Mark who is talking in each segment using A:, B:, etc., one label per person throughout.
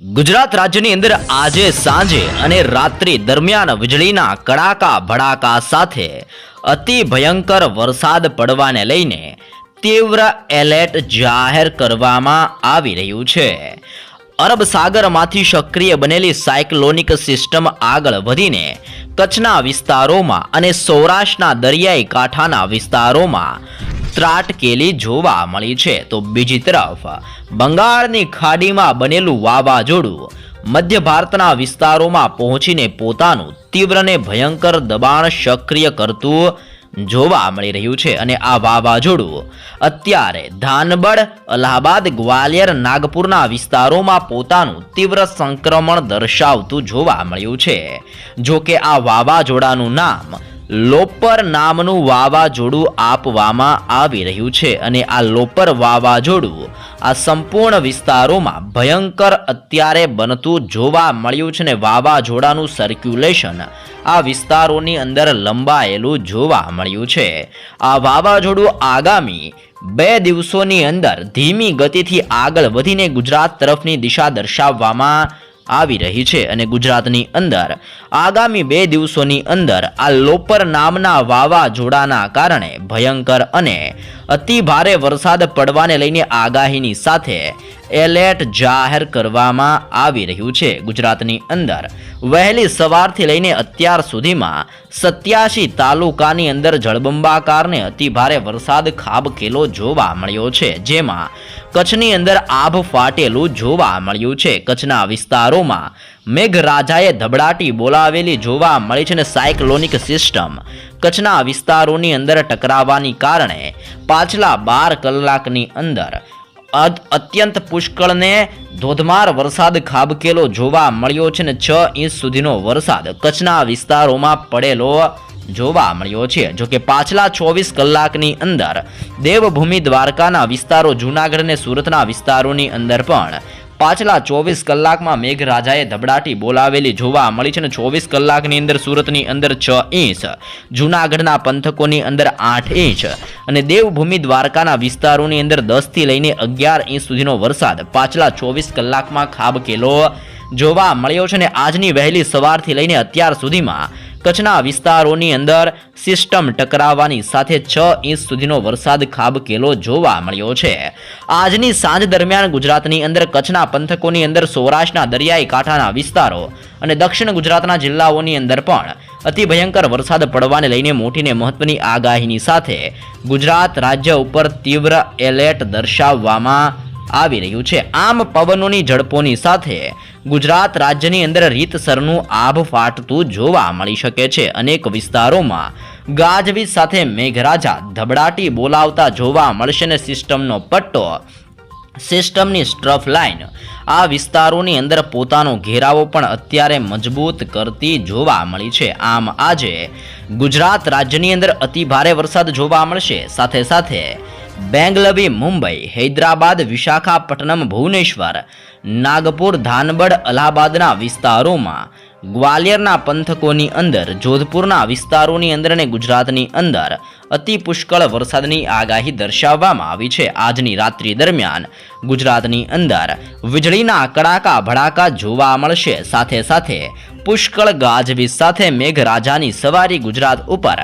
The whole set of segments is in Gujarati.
A: ગુજરાત રાજ્યની અંદર આજે સાંજે અને રાત્રિ દરમિયાન વીજળીના કડાકા ભડાકા સાથે અતિ ભયંકર વરસાદ પડવાને લઈને તીવ્ર એલર્ટ જાહેર કરવામાં આવી રહ્યું છે. અરબ સાગરમાંથી સક્રિય બનેલી સાયક્લોનિક સિસ્ટમ આગળ વધીને કચ્છના વિસ્તારોમાં અને સૌરાષ્ટ્રના દરિયાઈ કાંઠાના વિસ્તારોમાં ત્રાટકેલી જોવા મળી છે. તો બીજી તરફ, બંગાળની ખાડીમાં બનેલું વાવાઝોડું મધ્ય ભારતના વિસ્તારોમાં પહોંચીને પોતાનું તીવ્ર ને ભયંકર દબાણ સક્રિય કરતું જોવા મળી રહ્યું છે. અને આ વાવાઝોડું અત્યારે ધાનબડ અલ્હાબાદ, ગ્વાલિયર, નાગપુરના વિસ્તારોમાં પોતાનું તીવ્ર સંક્રમણ દર્શાવતું જોવા મળ્યું છે. જો કે આ વાવાઝોડાનું નામ લોપર નામનું વાવાઝોડું આપવામાં આવી રહ્યું છે અને આ લોપર વાવાઝોડું આ સંપૂર્ણ વિસ્તારોમાં ભયંકર અત્યારે બનતું જોવા મળ્યું છે ને વાવાઝોડાનું સર્ક્યુલેશન આ વિસ્તારોની અંદર લંબાયેલું જોવા મળ્યું છે. આ વાવાઝોડું આગામી બે દિવસોની અંદર ધીમી ગતિથી આગળ વધીને ગુજરાત તરફની દિશા દર્શાવવામાં આવી રહી છે અને ગુજરાતની અંદર, આગામી બે દિવસોની અંદર આ લોપર નામના વાવાઝોડાના કારણે ભયંકર અને અતિ ભારે વરસાદ પડવાને લઈને આગાહીની સાથે એલર્ટ જાહેર કરવામાં આવી રહ્યું છે. ગુજરાતની અંદર વહેલી સવારથી લઈને અત્યાર સુધીમાં સત્યાસી તાલુકાની અંદર જળબંબાકારને અતિભારે વરસાદ ખાબકેલો જોવા મળ્યો છે, જેમાં કચ્છની અંદર આભ ફાટેલું જોવા મળ્યું છે. કચ્છના વિસ્તારોમાં મેઘરાજાએ ધબડાટી બોલાવેલી જોવા મળી છે અને સાયક્લોનિક સિસ્ટમ. કચ્છના વિસ્તારોની અંદર ટકરાવાની કારણે પાછલા બાર કલાકની અંદર અત- અત્યંત પુષ્કળને ધોધમાર વરસાદ ખાબકેલો જોવા મળ્યો છે ને છ ઇંચ સુધીનો વરસાદ કચ્છના વિસ્તારોમાં પડેલો જોવા મળ્યો છે. જોકે પાછલા ચોવીસ કલાકની અંદર દેવભૂમિ દ્વારકાના વિસ્તારો, જૂનાગઢ અને સુરતના વિસ્તારોની અંદર પણ પાછલા ચોવીસ કલાકમાં મેઘરાજાએ ધબડાટી બોલાવેલી જોવા મળી છે અને ચોવીસ કલાકની અંદર સુરતની અંદર છ ઇંચ, જૂનાગઢના પંથકોની અંદર આઠ ઇંચ અને દેવભૂમિ દ્વારકાના વિસ્તારોની અંદર દસથી લઈને અગિયાર ઇંચ સુધીનો વરસાદ પાછલા ચોવીસ કલાકમાં ખાબકેલો જોવા મળ્યો છે અને આજની વહેલી સવારથી લઈને અત્યાર સુધીમાં કચ્છના વિસ્તારોની અંદર સિસ્ટમ ટકરાવવાની સાથે છ ઇંચ સુધીનો વરસાદ ખાબકેલો જોવા મળ્યો છે. આજની સાંજ દરમિયાન ગુજરાતની અંદર કચ્છના પંથકોની અંદર સૌરાષ્ટ્રના દરિયાઈ કાંઠાના વિસ્તારો અને દક્ષિણ ગુજરાતના જિલ્લાઓની અંદર પણ અતિ ભયંકર વરસાદ પડવાને લઈને મોટીને મહત્વની આગાહીની સાથે ગુજરાત રાજ્ય ઉપર તીવ્ર એલર્ટ દર્શાવવામાં આવી રહ્યું છે. આમ પવનોની ઝડપોની સાથે ગુજરાત રાજ્યની અંદર રીતસરનું આભ ફાટતું જોવા મળી શકે છે. અનેક વિસ્તારોમાં ગાજવીજ સાથે મેઘરાજા ધબડાટી બોલાવતા જોવા મળશે ને સિસ્ટમનો પટ્ટો, સિસ્ટમની સ્ટ્રફ લાઇન. આ વિસ્તારોની અંદર પોતાનો ઘેરાવો પણ અત્યારે મજબૂત કરતી જોવા મળી છે. આમ આજે ગુજરાત રાજ્યની અંદર અતિ ભારે વરસાદ જોવા મળશે. સાથે સાથે બેંગલવી, મુંબઈ, હૈદરાબાદ, વિશાખાપટ્ટનમ, ભુવનેશ્વર, નાગપુર ધાનબડ અલ્હાબાદના વિસ્તારોમાં ગ્વાલિયરના પંથકોની અંદર, જોધપુરના વિસ્તારોની અંદર અને ગુજરાતની અંદર અતિ પુષ્કળ વરસાદની આગાહી દર્શાવવામાં આવી છે. આજની રાત્રિ દરમિયાન ગુજરાતની અંદર વીજળીના કડાકા ભડાકા જોવા મળશે. સાથે સાથે પુષ્કળ ગાજવીજ સાથે મેઘરાજાની સવારી ગુજરાત ઉપર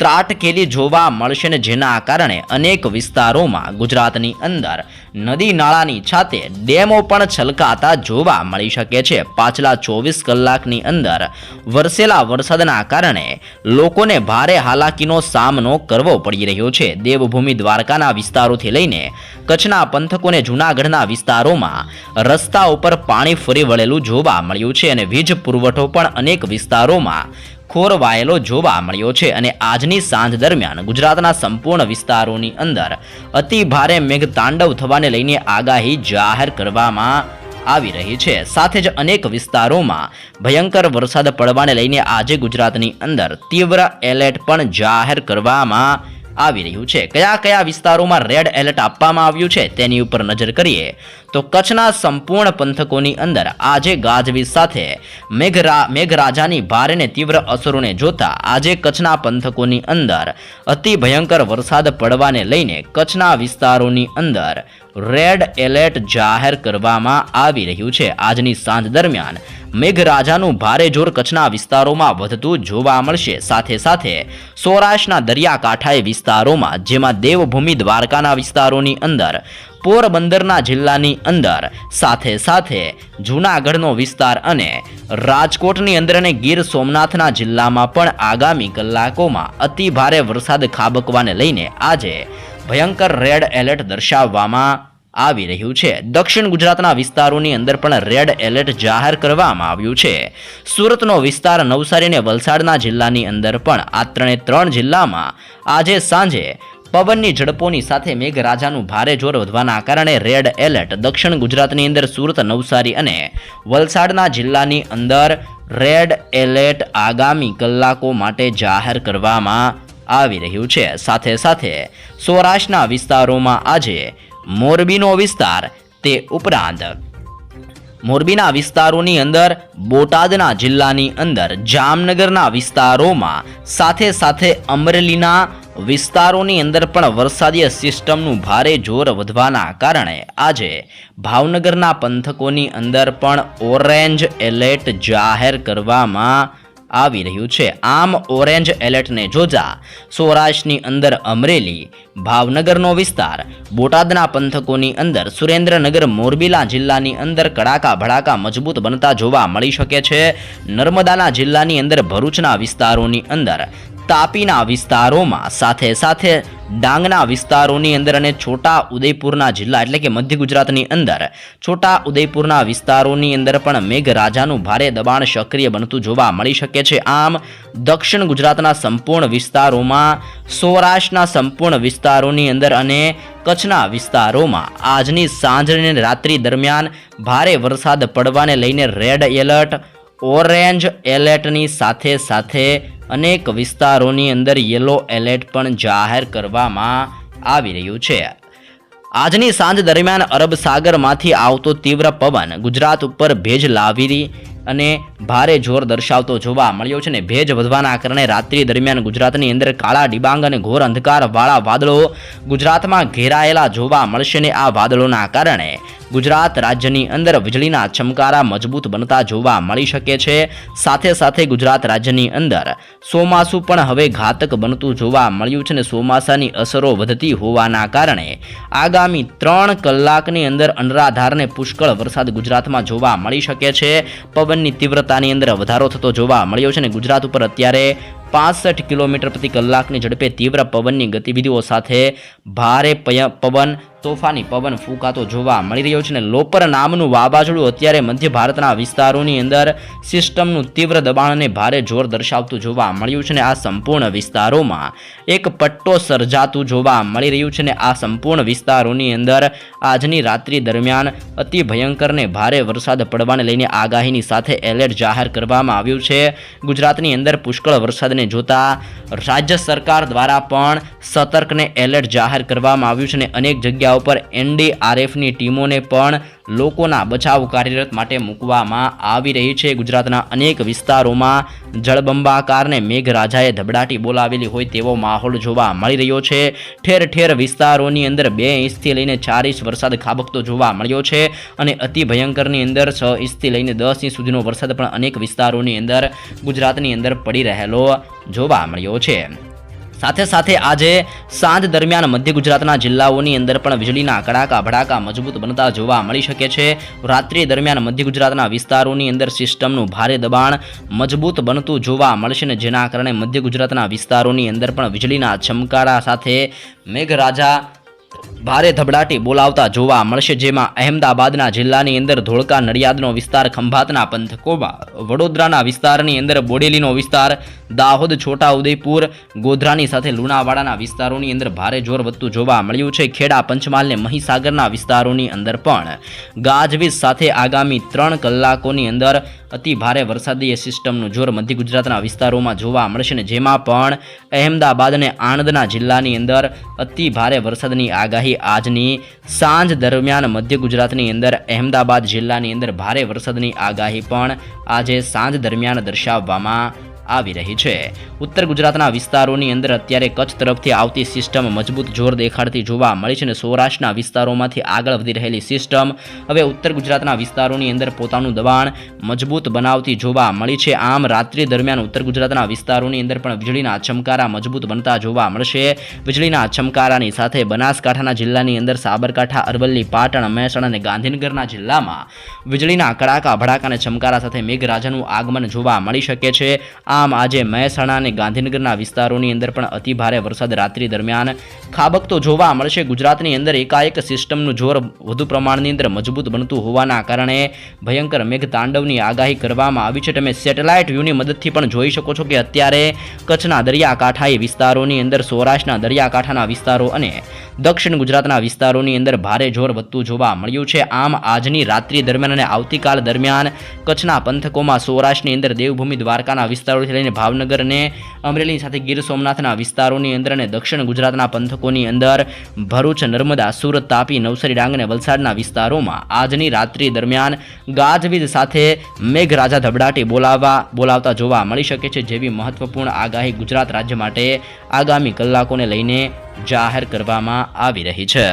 A: ત્રાટકેલી જોવા મળશે ને જેના કારણે અનેક વિસ્તારોમાં ગુજરાતની અંદર નદી નાળાની છાતે ડેમો પણ છલકાતા જોવા મળી શકે છે. પાછલા ચોવીસ કલાકની અંદર વરસેલા વરસાદના કારણે લોકોને ભારે હાલાકીનો સામનો કરવો પડી રહ્યો છે. દેવભૂમિ દ્વારકાના વિસ્તારોથી લઈને કચ્છના પંથકોને જૂનાગઢના વિસ્તારોમાં રસ્તા ઉપર પાણી ફરી વળેલું જોવા મળ્યું છે અને વીજ પુરવઠો પણ અનેક વિસ્તારોમાં ખોરવાયેલો જોવા મળ્યો છે અને આજની સાંજ દરમિયાન ગુજરાતના સંપૂર્ણ વિસ્તારોની અંદર અતિ ભારે મેઘતાંડવ થવાને લઈને આગાહી જાહેર કરવામાં આવી રહી છે. સાથે જ અનેક વિસ્તારોમાં ભયંકર વરસાદ પડવાને લઈને આજે ગુજરાતની અંદર તીવ્ર એલર્ટ પણ જાહેર કરવામાં આવી રહ્યું છે. કયા કયા વિસ્તારોમાં રેડ એલર્ટ આપવામાં આવ્યું છે તેની ઉપર નજર કરીએ. તો કચ્છના સંપૂર્ણ પંથકોની અંદર આજે ગાજવીજ સાથે મેઘરા, મેઘરાજાની ભારે ને તીવ્ર અસરોને જોતા આજે કચ્છના પંથકોની અંદર અતિ ભયંકર વરસાદ પડવાને લઈને કચ્છના વિસ્તારોની અંદર રેડ એલર્ટ જાહેર કરવામાં આવી રહ્યું છે. આજની સાંજ દરમિયાન મેઘરાજાનું ભારે જોર કચ્છના વિસ્તારોમાં વધતું જોવા મળશે. સાથે સાથે સૌરાષ્ટ્રના દરિયાકાંઠાએ વિસ્તારોમાં, જેમાં દેવભૂમિ દ્વારકાના વિસ્તારોની અંદર પોરબંદરના જિલ્લાની અંદર. સાથે સાથે જૂનાગઢનો વિસ્તાર અને રાજકોટની અંદર અને ગીર સોમનાથના જિલ્લામાં પણ આગામી કલાકોમાં અતિ ભારે વરસાદ ખાબકવાને લઈને આજે ભયંકર રેડ એલર્ટ દર્શાવવામાં આવી રહ્યું છે. દક્ષિણ ગુજરાતના વિસ્તારોની અંદર પણ રેડ એલર્ટ જાહેર કરવામાં આવ્યું છે. સુરતનો વિસ્તાર નવસારી અને વલસાડના જિલ્લાની અંદર પણ આ ત્રણે ત્રણ જિલ્લામાં આજે સાંજે પવનની ઝડપોની સાથે મેઘરાજાનું ભારે જોર વધવાના કારણે રેડ એલર્ટ દક્ષિણ ગુજરાતની અંદર સુરત, નવસારી અને વલસાડના જિલ્લાની અંદર રેડ એલર્ટ આગામી કલાકો માટે જાહેર કરવામાં આવી રહ્યું છે. સાથે સાથે સૌરાષ્ટ્રના વિસ્તારોમાં આજે મોરબીનો વિસ્તાર તે ઉપરાંત મોરબીના વિસ્તારોની અંદર, બોટાદના જિલ્લાની અંદર, જામનગરના વિસ્તારોમાં સાથે સાથે અમરેલીના વિસ્તારોની અંદર પણ વરસાદીય સિસ્ટમનું ભારે જોર વધવાના કારણે આજે ભાવનગરના પંથકોની અંદર પણ ઓરેન્જ એલર્ટ જાહેર કરવામાં આવી રહ્યું છે. આમ ઓરેન્જ એલર્ટને જોતા સૌરાષ્ટ્રની અંદર અમરેલી, ભાવનગરનો વિસ્તાર, બોટાદના પંથકોની અંદર, સુરેન્દ્રનગર, મોરબીલા જિલ્લાની અંદર કડાકા ભડાકા મજબૂત બનતા જોવા મળી શકે છે. નર્મદાના જિલ્લાની અંદર ભરૂચના વિસ્તારોની અંદર તાપીના વિસ્તારોમાં સાથે સાથે ડાંગના વિસ્તારોની અંદર અને છોટા ઉદયપુરના જિલ્લા એટલે કે મધ્ય ગુજરાતની અંદર, છોટા ઉદયપુરના વિસ્તારોની અંદર પણ મેઘરાજાનું ભારે દબાણ સક્રિય બનતું જોવા મળી શકે છે. આમ, દક્ષિણ ગુજરાતના સંપૂર્ણ વિસ્તારોમાં, સૌરાષ્ટ્રના સંપૂર્ણ વિસ્તારોની અંદર અને કચ્છના વિસ્તારોમાં આજની સાંજ અને રાત્રિ દરમિયાન ભારે વરસાદ પડવાને લઈને રેડ એલર્ટ ઓરેન્જ એલર્ટની સાથે સાથે અનેક વિસ્તારોની અંદર યલો એલર્ટ પણ જાહેર કરવામાં આવી રહ્યું છે. આજની સાંજ દરમિયાન અરબ સાગરમાંથી આવતો તીવ્ર પવન ગુજરાત ઉપર ભેજ લાવી અને ભારે જોર દર્શાવતો જોવા મળ્યો છે ને ભેજ વધવાના કારણે રાત્રિ દરમિયાન ગુજરાતની અંદર કાળા ડિબાંગ અને ઘોર અંધકારવાળા વાદળો ગુજરાતમાં ઘેરાયેલા જોવા મળશે ને આ વાદળોના કારણે. ગુજરાત રાજ્યની અંદર વીજળીના ચમકારા મજબૂત બનતા જોવા મળી શકે છે. સાથે સાથે ગુજરાત રાજ્યની અંદર ચોમાસું પણ હવે ઘાતક બનતું જોવા મળ્યું છે ને ચોમાસાની અસરો વધતી હોવાના કારણે આગામી ત્રણ કલાકની અંદર અનરાધારને પુષ્કળ વરસાદ ગુજરાતમાં જોવા મળી શકે છે. પવનની તીવ્રતાની અંદર વધારો થતો જોવા મળ્યો છે અને ગુજરાત ઉપર અત્યારે પાસઠ કિલોમીટર પ્રતિ કલાકની ઝડપે તીવ્ર પવનની ગતિવિધિઓ સાથે ભારે પવન તોફાની પવન ફૂંકાતો જોવા મળી રહ્યો છે ને લોપર નામનું વાવાઝોડું અત્યારે મધ્ય ભારતના વિસ્તારોની અંદર સિસ્ટમનું તીવ્ર દબાણ અને ભારે જોર દર્શાવતું જોવા મળ્યું છે અને આ સંપૂર્ણ વિસ્તારોમાં એક પટ્ટો સર્જાતું જોવા મળી રહ્યું છે ને આ સંપૂર્ણ વિસ્તારોની અંદર આજની રાત્રિ દરમિયાન અતિ ભયંકર ને ભારે વરસાદ પડવાને લઈને આગાહીની સાથે એલર્ટ જાહેર કરવામાં આવ્યું છે. ગુજરાતની અંદર પુષ્કળ વરસાદને જોતા રાજ્ય સરકાર દ્વારા પણ સતર્કને એલર્ટ જાહેર કરવામાં આવ્યું છે અને અનેક જગ્યા ઉપર એનડીઆરએફની ટીમોને પણ લોકોના બચાવ કાર્યરત માટે મૂકવામાં આવી રહી છે. ગુજરાતના અનેક વિસ્તારોમાં જળબંબાકારને મેઘરાજાએ ધબડાટી બોલાવેલી હોય તેવો માહોલ જોવા મળી રહ્યો છે. ઠેર ઠેર વિસ્તારોની અંદર બે ઇંચથી લઈને ચાર ઇંચ વરસાદ ખાબકતો જોવા મળ્યો છે અને અતિ ભયંકરની અંદર છ ઇંચથી લઈને દસ ઇંચ સુધીનો વરસાદ પણ અનેક વિસ્તારોની અંદર ગુજરાતની અંદર પડી રહેલો જોવા મળ્યો છે. સાથે સાથે આજે સાંજ દરમિયાન મધ્ય ગુજરાતના જિલ્લાઓની અંદર પણ વીજળીના કડાકા, ભડાકા મજબૂત બનતા જોવા મળી શકે છે. રાત્રિ દરમિયાન મધ્ય ગુજરાતના વિસ્તારોની અંદર સિસ્ટમનું ભારે દબાણ મજબૂત બનતું જોવા મળશે ને જેના કારણે મધ્ય ગુજરાતના વિસ્તારોની અંદર પણ વીજળીના ચમકારા સાથે મેઘરાજા ભારે ધબડાટી બોલાવતા જોવા મળશે, જેમાં અહેમદાબાદના જિલ્લાની અંદર ધોળકા નડિયાદનો વિસ્તાર, ખંભાતના પંથકોમાં વડોદરાના વિસ્તારની અંદર બોડેલીનો વિસ્તાર, દાહોદ છોટા ઉદયપુર ગોધરાની સાથે લુણાવાડાના વિસ્તારોની અંદર ભારે જોર વધતું જોવા મળ્યું છે. ખેડા, પંચમહાલને મહીસાગરના વિસ્તારોની અંદર પણ ગાજવીજ સાથે આગામી ત્રણ કલાકોની અંદર અતિ ભારે વરસાદી સિસ્ટમનું જોર મધ્ય ગુજરાતના વિસ્તારોમાં જોવા મળશે ને જેમાં પણ અહેમદાબાદ અને આણંદના જિલ્લાની અંદર અતિ ભારે વરસાદની આગાહી આજની સાંજ દરમિયાન મધ્ય ગુજરાતની અંદર અહેમદાબાદ જિલ્લાની અંદર ભારે વરસાદની આગાહી પણ આજે સાંજ દરમિયાન દર્શાવવામાં આવી રહી છે. ઉત્તર ગુજરાતના વિસ્તારોની અંદર અત્યારે કચ્છ તરફથી આવતી સિસ્ટમ મજબૂત જોર દેખાડતી જોવા મળી છે અને સૌરાષ્ટ્રના વિસ્તારોમાંથી આગળ વધી રહેલી સિસ્ટમ હવે ઉત્તર ગુજરાતના વિસ્તારોની અંદર પોતાનું દબાણ મજબૂત બનાવતી જોવા મળી છે. આમ રાત્રિ દરમિયાન ઉત્તર ગુજરાતના વિસ્તારોની અંદર પણ વીજળીના ચમકારા મજબૂત બનતા જોવા મળશે. વીજળીના ચમકારાની સાથે બનાસકાંઠાના જિલ્લાની અંદર સાબરકાંઠા, અરવલ્લી, પાટણ, મહેસાણા અને ગાંધીનગરના જિલ્લામાં વીજળીના કડાકા ભડાકા અને ચમકારા સાથે મેઘરાજાનું આગમન જોવા મળી શકે છે. આમ આજે મહેસાણા અને ગાંધીનગરના વિસ્તારોની અંદર પણ અતિભારે વરસાદ રાત્રિ દરમિયાન ખાબકતો જોવા મળશે. ગુજરાતની અંદર એકાએક સિસ્ટમનું જોર વધુ પ્રમાણની અંદર મજબૂત બનતું હોવાના કારણે ભયંકર મેઘ તાંડવની આગાહી કરવામાં આવી છે. તમે સેટેલાઇટ વ્યૂની મદદથી પણ જોઈ શકો છો કે અત્યારે કચ્છના દરિયાકાંઠાએ વિસ્તારોની અંદર, સૌરાષ્ટ્રના દરિયાકાંઠાના વિસ્તારો અને દક્ષિણ ગુજરાતના વિસ્તારોની અંદર ભારે જોર વધતું જોવા મળ્યું છે. આમ આજની રાત્રિ દરમિયાન અને આવતીકાલ દરમિયાન કચ્છના પંથકોમાં સૌરાષ્ટ્રની અંદર દેવભૂમિ દ્વારકાના વિસ્તારોથી લઈને ભાવનગર અને અમરેલી સાથે ગીર સોમનાથના વિસ્તારોની અંદર અને દક્ષિણ ગુજરાતના પંથકોની અંદર ભરૂચ, નર્મદા, સુરત, તાપી, નવસારી, ડાંગ અને વલસાડના વિસ્તારોમાં આજની રાત્રિ દરમિયાન ગાજવીજ સાથે મેઘરાજા ધબડાટી બોલાવવા, બોલાવતા જોવા મળી શકે છે જેવી મહત્વપૂર્ણ આગાહી ગુજરાત રાજ્ય માટે આગામી કલાકોને લઈને જાહેર કરવામાં આવી રહી છે.